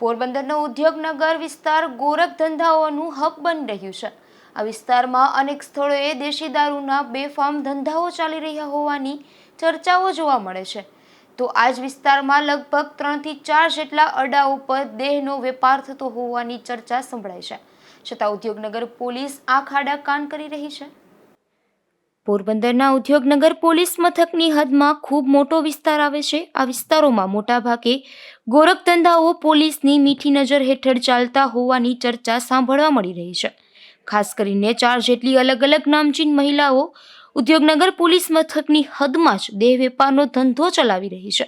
પોરબંદરનો ઉદ્યોગનગર વિસ્તાર ગોરખ ધંધાઓનું હબ બની રહ્યું છે. આ વિસ્તારમાં અનેક સ્થળોએ દેશી દારૂના બેફામ ધંધાઓ ચાલી રહ્યા હોવાની ચર્ચાઓ જોવા મળે છે. તો આ જ વિસ્તારમાં લગભગ ત્રણથી ચાર જેટલા અડાઓ પર દેહનો વેપાર થતો હોવાની ચર્ચા સંભળાય છે. છતાં ઉદ્યોગનગર પોલીસ આ ખાડા કાન કરી રહી છે. પોરબંદરના ઉદ્યોગનગર પોલીસ મથકની હદમાં ખૂબ મોટો વિસ્તાર આવે છે. આ વિસ્તારોમાં મોટાભાગે ગોરખધંધાઓ પોલીસની મીઠી નજર હેઠળ ચાલતા હોવાની ચર્ચા સાંભળવા મળી રહી છે. ખાસ કરીને ચાર જેટલી અલગ અલગ નામચીન મહિલાઓ ઉદ્યોગનગર પોલીસ મથકની હદમાં જ દેહ વેપારનો ધંધો ચલાવી રહી છે.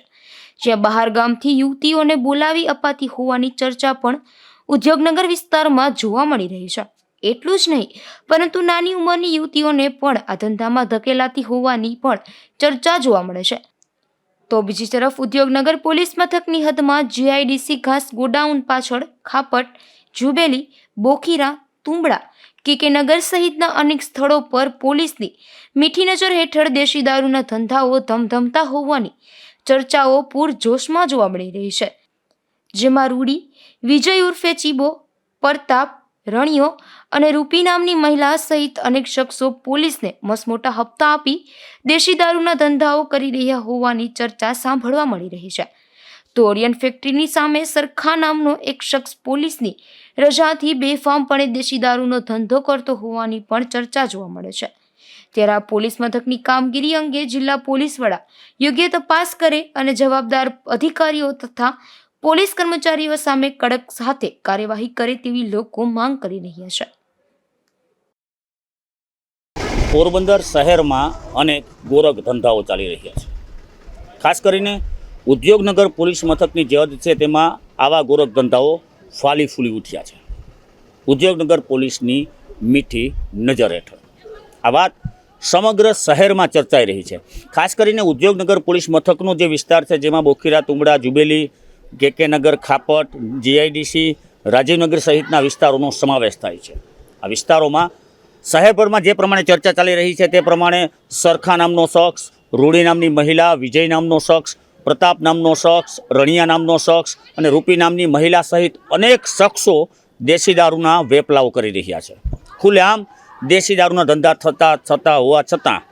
જ્યાં બહાર ગામથી યુવતીઓને બોલાવી અપાતી હોવાની ચર્ચા પણ ઉદ્યોગનગર વિસ્તારમાં જોવા મળી રહી છે. એટલું જ નહીં, પરંતુ નાની ઉંમરની યુવતીઓને પણ આ ધંધામાં ધકેલાતી હોવાની પણ ચર્ચા જોવા મળે છે. તો બીજી તરફ ઉદ્યોગનગર પોલીસ મથકની હદમાં જીઆઈડીસી ઘાસ ગોડાઉન પાછળ ખાપટ જુબેલી બોખીરા, તુંબડા કે કે નગર સહિતના અનેક સ્થળો પર પોલીસની મીઠી નજર હેઠળ દેશી દારૂના ધંધાઓ ધમધમતા હોવાની ચર્ચાઓ પૂરજોશમાં જોવા મળી રહી છે. જેમાં રૂડી, વિજય ઉર્ફે ચીબો, પ્રતાપ રણિયો અને રૂપી નામની મહિલા સહિત અનેક શખ્સો પોલીસને મસમોટા હપ્તા આપી દેશી દારૂના ધંધાઓ કરી રહ્યા હોવાની ચર્ચા સાંભળવા મળી રહી છે. તો ઓરિયન ફેક્ટરીની સામે સરખા નામનો એક શખ્સ પોલીસની રજાથી બેફામપણે દેશી દારૂનો ધંધો કરતો હોવાની પણ ચર્ચા જોવા મળે છે. ત્યારે આ પોલીસ મથકની કામગીરી અંગે જિલ્લા પોલીસ વડા યોગ્ય તપાસ કરે અને જવાબદાર અધિકારીઓ તથા પોલીસ કર્મચારીઓ સામે કડક સાથે કાર્યવાહી કરે તેવી લોકો માંગ કરી રહ્યા છે. પોરબંદર શહેરમાં અનેક ગોરખ ધંધાઓ ચાલી રહ્યા છે. ખાસ કરીને ઉદ્યોગનગર પોલીસ મથકની જે છે તેમાં આવા ગોરખ ધંધાઓ ફાલી ફૂલી ઉઠ્યા છે. ઉદ્યોગનગર પોલીસની મીઠી નજર હેઠળ. આ વાત સમગ્ર શહેરમાં ચર્ચાઈ રહી છે. ખાસ કરીને ઉદ્યોગનગર પોલીસ મથકનો જે વિસ્તાર છે, જેમાં બોખીરા તુંબડા જુબેલી કે નગર ખાપટ, જીઆઈડીસી, રાજીવનગર સહિતના વિસ્તારોનો સમાવેશ થાય છે. આ વિસ્તારોમાં શહેરભરમાં જે પ્રમાણે ચર્ચા ચાલી રહી છે તે પ્રમાણે સરખા નામનો શખ્સ, રૂડી નામની મહિલા, વિજય નામનો શખ્સ, પ્રતાપ નામનો શખ્સ, રણિયા નામનો શખ્સ અને રૂપી નામની મહિલા સહિત અનેક શખ્સો દેશી દારૂના વેપલાઓ કરી રહ્યા છે. ખુલ્લેઆમ દેશી દારૂના ધંધા થતા થતા હોવા છતાં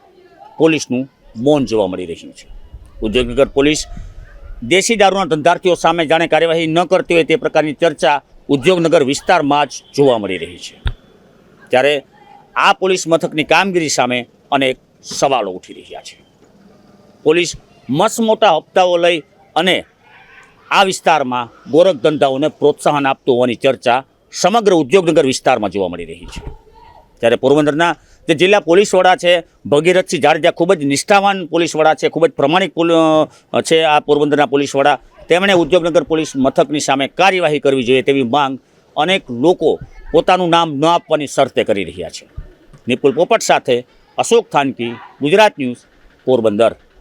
પોલીસનું મૌન જોવા મળી રહ્યું છે. ઉદ્યોગનગર પોલીસ દેશી દારૂના ધંધાર્થીઓ સામે જાણે કાર્યવાહી ન કરતી હોય તે પ્રકારની ચર્ચા ઉદ્યોગનગર વિસ્તારમાં જ જોવા મળી રહી છે. ત્યારે આ પોલીસ મથકની કામગીરી સામે અનેક સવાલો ઉઠી રહ્યા છે. પોલીસ મસમોટા હપ્તાઓ લઈ અને આ વિસ્તારમાં ગોરખ ધંધાઓને પ્રોત્સાહન આપતું હોવાની ચર્ચા સમગ્ર ઉદ્યોગનગર વિસ્તારમાં જોવા મળી રહી છે. ત્યારે પોરબંદરના જે જિલ્લા પોલીસ વડા છે, ભગીરથસિંહ જાડેજા ખૂબ જ નિષ્ઠાવાન પોલીસ વડા છે, ખૂબ જ પ્રમાણિક છે આ પોરબંદરના પોલીસ વડા. તેમણે ઉદ્યોગનગર પોલીસ મથકની સામે કાર્યવાહી કરવી જોઈએ તેવી માંગ અનેક લોકો પોતાનું નામ ન આપવાની શરતે કરી રહ્યા છે. નિપુલ પોપટ સાથે અશોક થાનકી, ગુજરાત ન્યૂઝ, પોરબંદર.